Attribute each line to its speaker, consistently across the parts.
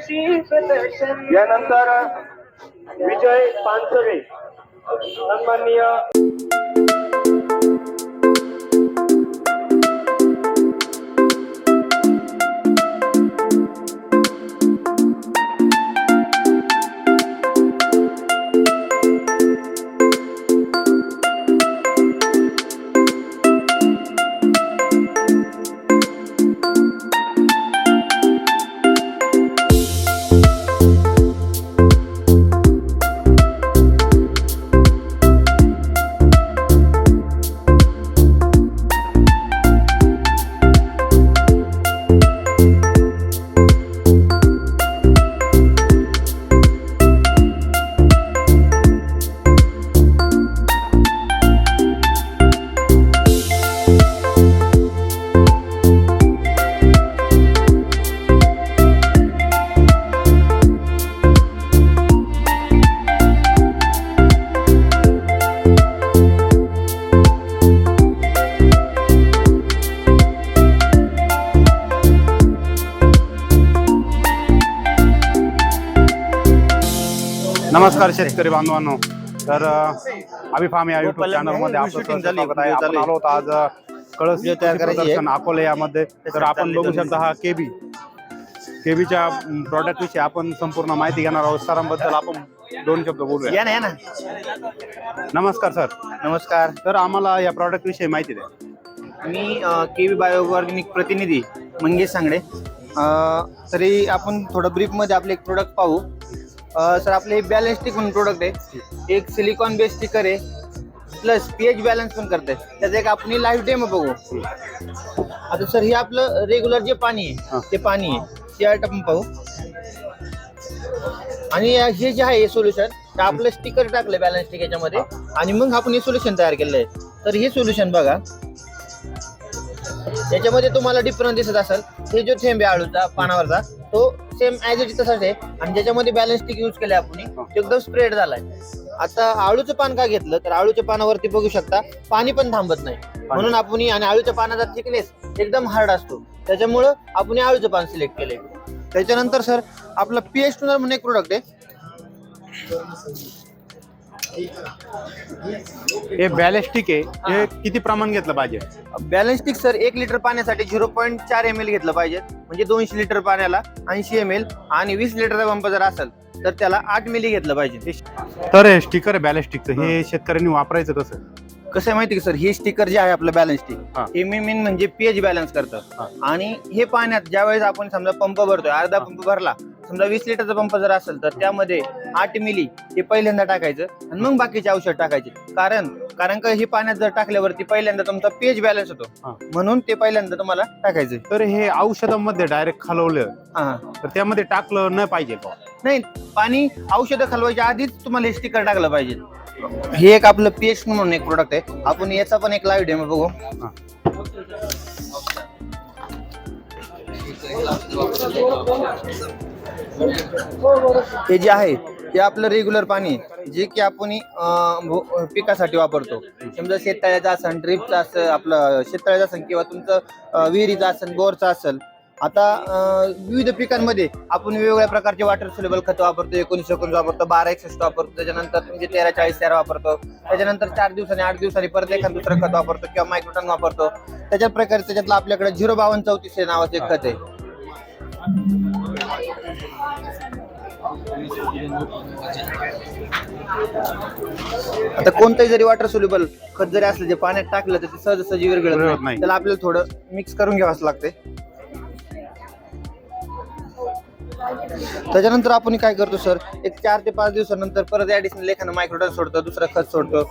Speaker 1: कृषी
Speaker 2: यानंतर विजय पानसरे सन्माननीय
Speaker 3: नमस्कार शेतकरी बांधवांनो. तर अ, अभि फार्म या युट्यूब
Speaker 4: चॅनलमध्ये
Speaker 3: आपलं
Speaker 4: झाली,
Speaker 3: स्वागत आहे. आपण. आलो होतो आज अ, कळस
Speaker 4: तयार
Speaker 3: कृषी
Speaker 4: करायची.
Speaker 3: प्रदर्शन अकोले यामध्ये. तर आपण बघू. शकता हा केबी. केबीच्या प्रॉडक्ट विषयी आपण संपूर्ण माहिती घेणार आहोत. सरांबद्दल आपण दोन शब्द बोलूया.
Speaker 4: या ना या ना.
Speaker 3: नमस्कार सर.
Speaker 4: नमस्कार.
Speaker 3: तर आम्हाला या प्रॉडक्ट विषयी माहिती द्या.
Speaker 4: मी के व्ही बायो ऑर्गॅनिक प्रतिनिधी मंगेश सांगडे. अ, तरी आपण थोडं ब्रीफमध्ये आपले एक प्रोडक्ट पाहू. सर आपले हे बॅलन्स स्टिक म्हणून प्रोडक्ट आहे. एक सिलिकॉन बेस स्टिकर आहे. प्लस पीएच बॅलन्स पण करते त्याचा एक आपण लाईव्ह डेमो बघू. आता सर हे आपलं रेग्युलर जे पाणी. आहे ते पाणी आहे ते आपण पाहू. आणि हे जे आहे सोल्युशन ते आपलं स्टिकर टाकलं बॅलन्स स्टिक याच्यामध्ये. आणि मग आपण हे सोल्युशन तयार केलं आहे तर हे सोल्युशन बघा. याच्यामध्ये तुम्हाला डिफरन्स दिसत असेल. हे जो थेंब आहे आळूचा पानावरचा तो सेम ऍज इट तसाच आहे. आणि ज्याच्यामध्ये बॅलन्स स्टिक यूज केले आपण तो एकदम स्प्रेड झालाय. आता आळूचं पान का घेतलं? तर आळूच्या पानावरती बघू शकता पाणी पण थांबत नाही. म्हणून आपण आणि आळूच्या पानाचा थिकनेस एकदम हार्ड असतो. त्याच्यामुळं आपण आळूचं पान सिलेक्ट केले त्याच्यानंतर सर आपलं पीएच टूनर म्हणून एक प्रोडक्ट आहे.
Speaker 3: हे बॅलेस्टिक आहे. हे किती प्रमाण घेतलं पाहिजे?
Speaker 4: बॅलन्स स्टिक सर एक लिटर पाण्यासाठी झिरो पॉईंट चार एम एल घेतलं पाहिजे. म्हणजे दोनशे लिटर पाण्याला ऐंशी एम एल आणि वीस लिटरचा पंप जर असेल तर त्याला आठ मिली घेतलं पाहिजे.
Speaker 3: तर हे स्टिकर आहे बॅलेस्टिकचं हे शेतकऱ्यांनी वापरायचं कसं?
Speaker 4: कसं आहे माहिती का सर हे स्टिकर जे आहे आपलं बॅलन्स
Speaker 3: हा.
Speaker 4: स्टिक हे मेन म्हणजे पीएच बॅलन्स
Speaker 3: हा.
Speaker 4: करतं आणि हे पाण्यात ज्यावेळेस आपण समजा पंप भरतोय अर्धा पंप भरला समजा वीस लिटरचा पंप जर असेल तर त्यामध्ये आठ मिली हे पहिल्यांदा टाकायचं आणि मग बाकीचे औषध टाकायचे. कारण कारण का हे पाण्यात जर टाकल्यावरती पहिल्यांदा तुमचा पीएच बॅलन्स. होतो. म्हणून ते पहिल्यांदा तुम्हाला टाकायचं.
Speaker 3: तर हे औषधामध्ये डायरेक्ट खालवलं.
Speaker 4: हा.
Speaker 3: तर त्यामध्ये टाकलं नाही पाहिजे का
Speaker 4: नाही पाणी औषधं खालवायच्या आधीच तुम्हाला हे स्टिकर टाकलं पाहिजे. हे एक आपलं पीएच म्हणून एक प्रोडक्ट आहे. आपण याचा पण एक लाईव्ह डेमो बघू. हे. हे जे आहे ते आपलं रेग्युलर पाणी आहे, जे की आपण अं, भो- पिकासाठी वापरतो. समजा शेततळ्याचं असेल ड्रीपचं असेल आपलं शेततळ्याचं असेल किंवा तुमचं अं, विहिरीचं असेल बोरचं असेल आता अं, विविध पिकांमध्ये आपण वेगवेगळ्या प्रकारचे वॉटर सोलेबल खत वापरतो. एकोणीस एकोणीस वापरतो बारा एकसष्ट वापरतो त्याच्यानंतर तुमचे तेरा चाळीस तेरा वापरतो त्याच्यानंतर चार दिवसांनी आठ दिवसांनी परत एखादं दुसरं खत वापरतो किंवा मायक्रोटन वापरतो. त्याच्या प्रकारे त्याच्यातलं आपल्याकडे झिरो बावन्न चौतीस हे नावाचं एक खत आहे. आता कोणतंही जरी वॉटर सोल्युबल खत जरी असलं जे पाण्यात टाकलं तर ते सहजासहजी विरघळत
Speaker 3: विरघळत
Speaker 4: नाही.
Speaker 3: नाही.
Speaker 4: त्याला आपल्याला थोडं मिक्स करून घ्यावंच लागते त्याच्यानंतर आपण काय करतो सर एक चार ते पाच दिवसानंतर परत ऍडिशनल एखादं मायक्रोटन सोडतो दुसरं खत सोडतो.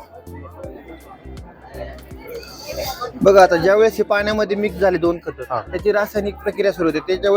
Speaker 4: बघा आता ज्यावेळेस हे पाण्यामध्ये मिक्स झाले दोन खत
Speaker 3: हा.
Speaker 4: त्याची रासायनिक प्रक्रिया सुरू होते. त्याच्या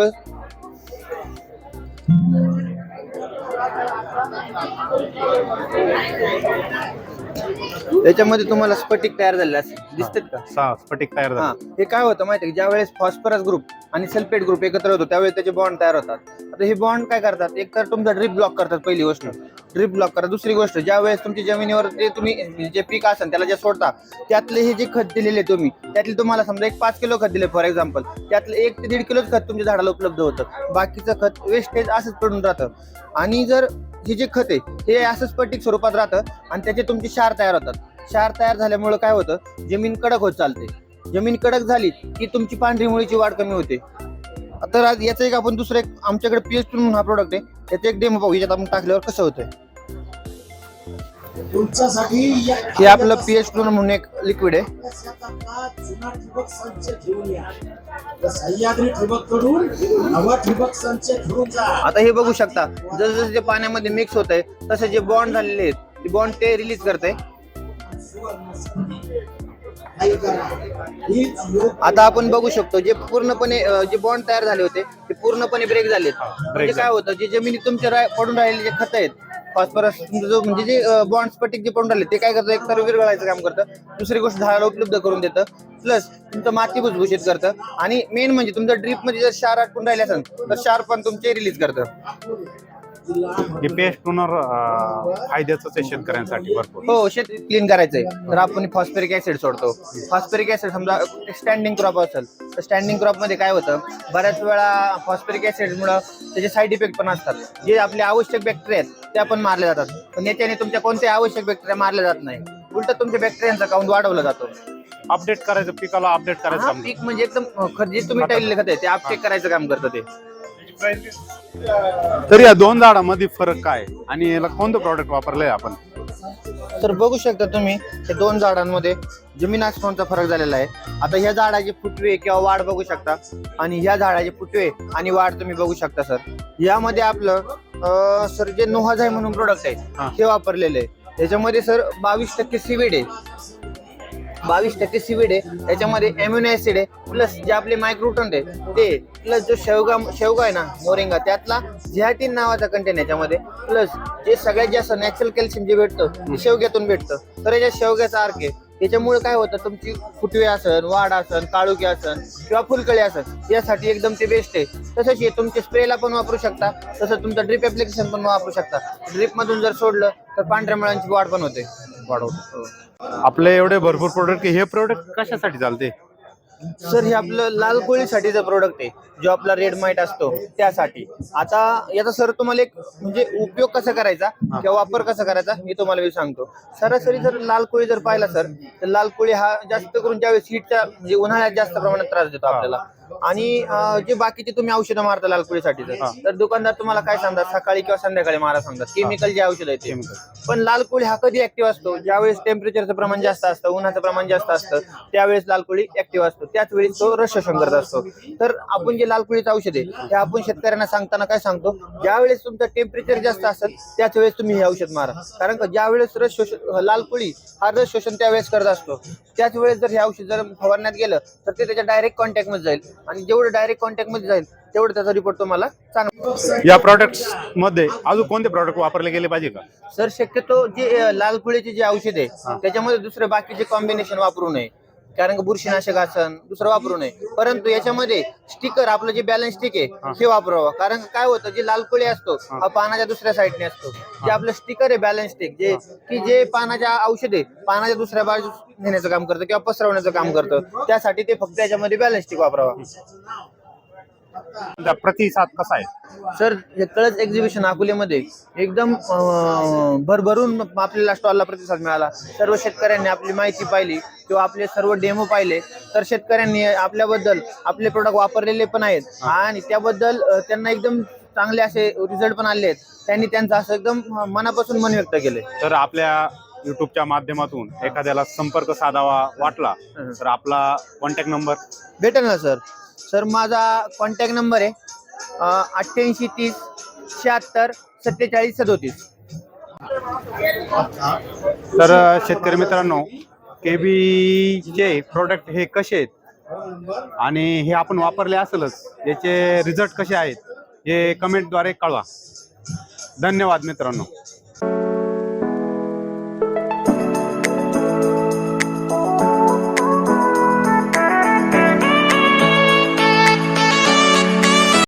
Speaker 4: त्याच्यामध्ये तुम्हाला स्फटिक तयार झालेला असेल. दिसतात का?
Speaker 3: सहा स्फटिक तयार
Speaker 4: हा
Speaker 3: झाला.
Speaker 4: हे. काय होतं माहिती ज्या वेळेस फॉस्फरस ग्रुप आणि सल्फेट ग्रुप एकत्र होतो त्यावेळेस त्याचे बॉन्ड तयार होतात. आता हे बॉन्ड काय करतात? एक तर तुमचा ड्रिप ब्लॉक करतात पहिली गोष्ट. ड्रिप ब्लॉक करतात. दुसरी गोष्ट ज्या वेळेस तुमच्या जमिनीवर ते तुम्ही जे पीक असेल त्याला जे सोडता त्यातले हे जे खत दिलेले तुम्ही त्यातले तुम्हाला समजा एक पाच किलो खत दिले फॉर एक्झाम्पल त्यातलं एक ते दीड किलोच खत तुमच्या झाडाला उपलब्ध होतं. बाकीचं खत वेस्टेज असंच पडून राहतं. आणि जर हे जे खत आहे हे असं स्फटिक स्वरूपात राहतं आणि त्याचे तुमचे क्षार तयार होतात. क्षार तयार झाल्यामुळे काय होतं जमीन कडक होत चालते. जमीन कडक झाली की तुमची पांढरी मुळीची वाढ कमी होते. तर आज याचं एक आपण दुसरं एक आमच्याकडे पीएच म्हणून हा प्रोडक्ट आहे. त्याचं एक डेमो पाहू याच्यात आपण टाकल्यावर कसं होतंय.
Speaker 1: तुमच्यासाठी या
Speaker 4: हे आपलं पीएच म्हणून एक लिक्विड आहे.
Speaker 1: शेतातला जुना ठिबक संच घेऊन या तर सह्याद्री ठिबककडून नवा ठिबक संच घेऊन जा
Speaker 4: आता हे बघू शकता जसं जसं ते पाण्यामध्ये मिक्स होत आहे तसे जे बॉन्ड झालेले आहेत ते बॉन्ड ते रिलीज करते आता आपण बघू शकतो जे पूर्णपणे जे बॉन्ड तयार झाले होते ते पूर्णपणे ब्रेक झाले म्हणजे काय होतं जे जमिनीत तुमच्या पडून राहिलेले जे खत आहेत फॉस्फरस जो म्हणजे जे बॉन्ड स्पटिक जे पाऊंड राहिले ते काय करतं? एक तर विरघळायचं काम करतं. दुसरी गोष्ट झाडाला उपलब्ध करून देतं. प्लस तुमचं माती भुसभुशीत करतं. आणि मेन म्हणजे तुमच्या ड्रीपमध्ये जर शार आटपून राहिले असेल तर शार पण तुमचे रिलीज करतं.
Speaker 3: हे पेस्ट टोनर फायद्याचं आहे शेतकऱ्यांसाठी भरपूर.
Speaker 4: हो शेत क्लीन करायचंय. तर आपण फॉस्फेरिक ऍसिड सोडतो. फॉस्फेरिक ऍसिड समजा स्टँडिंग क्रॉप असेल तर स्टँडिंग क्रॉपमध्ये काय होतं? बऱ्याच वेळा फॉस्फेरिक ऍसिड मुळे त्याचे साईड इफेक्ट पण असतात. जे आपले आवश्यक बॅक्टेरिया आहेत त्या पण मारल्या जातात. पण याच्याने तुमच्या कोणत्याही आवश्यक बॅक्टेरिया मारल्या जात नाही. उलट तुमच्या बॅक्टेरियांचा काउंट वाढवला जातो.
Speaker 3: अपडेट करायचं पिकाला अपडेट करायचं
Speaker 4: पीक म्हणजे एकदम जे तुम्ही टाकलेले खत आहे ते अपचेक करायचं काम करतं ते.
Speaker 3: तर या दोन झाडामध्ये फरक काय आणि याला कोणतं प्रॉडक्ट वापरलंय आपण?
Speaker 4: तर बघू शकता तुम्ही हे दोन झाडांमध्ये जमीन आसमानचा फरक झालेला आहे. आता ह्या झाडाचे फुटवे किंवा वाढ बघू शकता. आणि ह्या झाडाचे फुटवे आणि वाढ तुम्ही बघू शकता सर. यामध्ये आपलं सर जे नोहाजाय म्हणून प्रोडक्ट. आहे हे. वापरलेलं आहे. त्याच्यामध्ये सर बावीस टक्के सिविड आहे. बावीस टक्के सीबीड आहे. त्याच्यामध्ये एम्युनो ऍसिड आहे प्लस जे आपले मायक्रोटन आहे ते प्लस जो शेवगा शेवगा आहे ना मोरिंगा त्यातला झिहाटीन नावाचा कंटेन याच्यामध्ये प्लस जे सगळ्यात जास्त नॅचरल कॅल्शियम जे भेटतं ते शेवग्यातून भेटतं. तर याच्या शेवग्याचा अर्क आहे. त्याच्यामुळे काय होतं तुमची फुटवे असन वाढ असन काळुकी असन किंवा फुलकळी असन यासाठी एकदम ते बेस्ट आहे. तसंच हे तुमचे स्प्रेला पण वापरू शकता तसं तुमचं ड्रिप ऍप्लिकेशन पण वापरू शकता. ड्रिप मधून जर सोडलं तर पांढऱ्या मुळांची वाढ पण होते. वाढवतो.
Speaker 3: आपले एवढे भरपूर प्रोडक्ट हे प्रोडक्ट कशासाठी चालते?
Speaker 4: सर हे आपलं लाल कोळीसाठीचं प्रोडक्ट आहे जो आपला रेड माइट असतो त्यासाठी. आता याचा सर तुम्हाला एक म्हणजे उपयोग कसा करायचा किंवा वापर कसा करायचा मी तुम्हाला मी सांगतो. सरासरी जर लाल कोळी जर पाहिला सर तर लाल कोळी हा जास्त करून ज्यावेळेस हीटच्या म्हणजे उन्हाळ्यात जास्त प्रमाणात त्रास देतो आपल्याला. आणि अं, जे बाकीचे तुम्ही औषधं मारता लाल कोळीसाठी जर, तर दुकानदार तुम्हाला काय सांगतात? सकाळी किंवा संध्याकाळी मारा सांगतात. केमिकल जे औषध आहे ते. पण लाल कोळी हा कधी ऍक्टिव्ह असतो? ज्यावेळेस टेम्परेचरचं प्रमाण जास्त असतं उन्हाचं प्रमाण जास्त असतं त्यावेळेस लाल कोळी ऍक्टिव्ह असतो. त्याच वेळी तो रस शोषण करत असतो. तर आपण जे लाल कोळीचं औषध आहे ते आपण शेतकऱ्यांना सांगताना काय सांगतो? ज्यावेळेस तुमचं टेम्परेचर जास्त असेल त्याच वेळेस तुम्ही हे औषध मारा. कारण का ज्यावेळेस रस शोषण लाल कोळी हा रस शोषण त्यावेळेस करत असतो. त्याच वेळेस जर हे औषध जर फवारण्यात गेलं तर ते त्याच्या डायरेक्ट कॉन्टॅक्टमध्ये जाईल. आणि जेवढं डायरेक्ट कॉन्टॅक्टमध्ये जाईल तेवढं त्याचा रिपोर्ट तुम्हाला चांगला
Speaker 3: या प्रॉडक्टमध्ये अजून कोणते प्रॉडक्ट वापरले गेले पाहिजे का?
Speaker 4: सर शक्यतो जे लाल कुळीचे जे औषध आहे त्याच्यामध्ये दुसरे बाकीचे कॉम्बिनेशन वापरू नये. कारण का बुरशीनाशक असन दुसरं वापरू नये. परंतु याच्यामध्ये स्टिकर आपलं जे बॅलन्स स्टिक आहे हे. वापरावं. कारण का काय होतं जे लाल कोळी असतो हा. पानाच्या दुसऱ्या साईडने असतो. जे आपलं स्टिकर आहे बॅलन्स स्टिक जे की जे पानाच्या औषध आहे पानाच्या दुसऱ्या बाजूस नेण्याचं काम करतं किंवा पसरवण्याचं काम करतं त्यासाठी ते फक्त याच्यामध्ये बॅलन्स स्टिक वापरावा.
Speaker 3: प्रतिसाद कसा आहे?
Speaker 4: सर हे कळच एक्झिबिशन अकोल्यामध्ये एकदम भरभरून आपल्याला स्टॉलला प्रतिसाद मिळाला. सर्व शेतकऱ्यांनी आपली माहिती पाहिली किंवा आपले सर्व डेमो पाहिले. तर शेतकऱ्यांनी आपल्याबद्दल आपले प्रोडक्ट वापरलेले पण आहेत. आणि त्याबद्दल त्यांना एकदम चांगले असे रिझल्ट पण आले आहेत. त्यांनी त्यांचं असं एकदम मनापासून मन व्यक्त केले.
Speaker 3: तर आपल्या युट्यूबच्या माध्यमातून एखाद्याला संपर्क साधावा वाटला तर आपला कॉन्टॅक्ट नंबर
Speaker 4: भेटेल ना सर. सर माझा कॉन्टॅक्ट नंबर आहे अठ्ठ्याऐंशी तीस शहात्तर सत्तेचाळीस सदोतीस.
Speaker 3: तर शेतकरी मित्रांनो केबीचे प्रोडक्ट हे कसे आहेत? आणि हे आपण वापरले असेलच याचे रिझल्ट कसे आहेत? हे कमेंटद्वारे कळवा. धन्यवाद मित्रांनो.